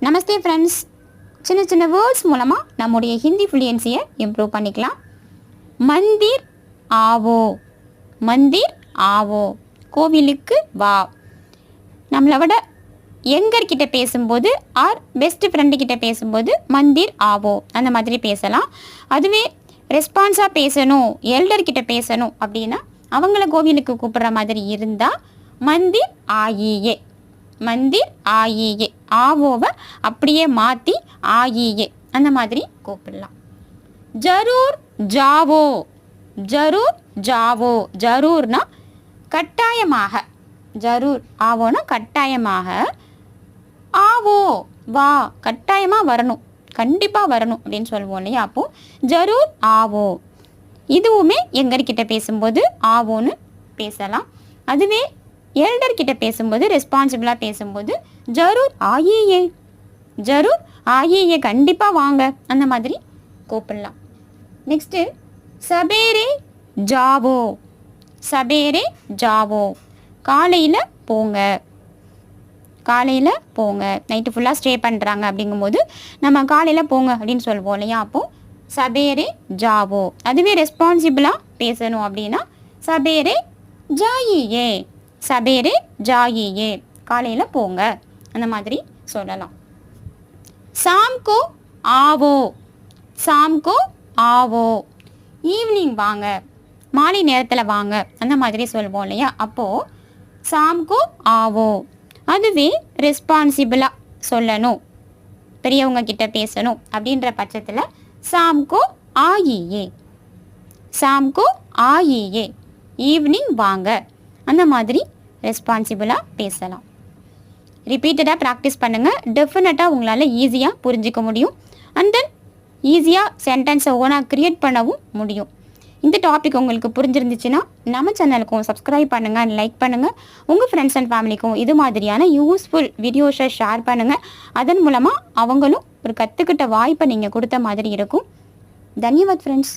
நமஸ்தே friends சின்ன சின்ன words மூலமாக நம்முடைய ஹிந்தி ஃப்ளூயன்சியை இம்ப்ரூவ் பண்ணிக்கலாம். மந்திர் ஆவோ. மந்திர் ஆவோ. கோவிலுக்கு வா. நம்மளை விட யங்கர்கிட்ட பேசும்போது ஆர் பெஸ்ட் ஃப்ரெண்டு கிட்ட பேசும்போது மந்திர் ஆவோ அந்த மாதிரி பேசலாம். அதுவே ரெஸ்பான்ஸாக பேசணும் எல்டர்கிட்ட பேசணும் அப்படின்னா அவங்கள கோவிலுக்கு கூப்பிட்ற மாதிரி இருந்தால் மந்திர் ஆயியே மந்திர் ஆயியே. ஆவோவை அப்படியே மாற்றி ஆயியே. அந்த மாதிரி கூப்பிடலாம். ஜரூர் ஜாவோ. ஜரூர் ஜாவோ. ஜரூர்னா கட்டாயமாக. ஜரூர் ஆவோனா கட்டாயமாக. ஆவோ. வா. கட்டாயமாக வரணும். கண்டிப்பாக வரணும் அப்படின்னு சொல்லுவோம் இல்லையா? அப்போது ஜரூர் ஆவோ. இதுவுமே எங்கர்கிட்ட பேசும்போது ஆவோன்னு பேசலாம். அதுவே எல்டர் கிட்ட பேசும்போது ரெஸ்பான்சிபிளாக பேசும்போது ஜரூர் ஆயியே ஜரூர் ஆயியே கண்டிப்பாக வாங்க. அந்த மாதிரி கூப்பிடலாம். நெக்ஸ்ட்டு சபேரே ஜாவோ. சபேரே ஜாவோ. காலையில் போங்க. காலையில் போங்க. நைட்டு ஃபுல்லாக ஸ்டே பண்ணுறாங்க அப்படிங்கும்போது நம்ம காலையில் போங்க. அப்படின்னு சொல்லுவோம் இல்லையா? அப்போது சபேரே ஜாவோ. அதுவே ரெஸ்பான்சிபிளாக பேசணும் அப்படின்னா சபேரே ஜாயியே சபேரே ஜாயியே. காலையில் போங்க. அந்த மாதிரி சொல்லலாம். சாம்கோ ஆவோ. சாம்கோ ஆவோ. ஈவினிங் வாங்க. மாலை நேரத்தில் வாங்க. அந்த மாதிரி சொல்லுவோம் இல்லையா? அப்போது சாம்கோ ஆவோ. அதுவே ரெஸ்பான்சிபிளாக சொல்லணும். பெரியவங்க கிட்ட பேசணும் அப்படின்ற பட்சத்தில் சாம்கோ ஆயியே. சாம்கோ ஆயியே. ஈவினிங் வாங்க. அந்த மாதிரி ரெஸ்பான்சிபிளாக பேசலாம். ரிப்பீட்டடாக ப்ராக்டிஸ் பண்ணுங்கள் டெஃபினட்டாக உங்களால் ஈஸியாக புரிஞ்சிக்க முடியும். அண்ட் தென் ஈஸியாக சென்டென்ஸை ஓனாக க்ரியேட் பண்ணவும் முடியும். இந்த டாபிக் உங்களுக்கு புரிஞ்சிருந்துச்சுன்னா நம்ம சேனலுக்கும் சப்ஸ்கிரைப் பண்ணுங்கள் அண்ட் லைக் பண்ணுங்கள் உங்கள் ஃப்ரெண்ட்ஸ் அண்ட் ஃபேமிலிக்கும் இது மாதிரியான யூஸ்ஃபுல் வீடியோஸை ஷேர் பண்ணுங்கள் அதன் மூலமாக அவங்களும் ஒரு கற்றுக்கிட்ட வாய்ப்பை நீங்கள் கொடுத்த மாதிரி இருக்கும். தன்யவாத் ஃப்ரெண்ட்ஸ்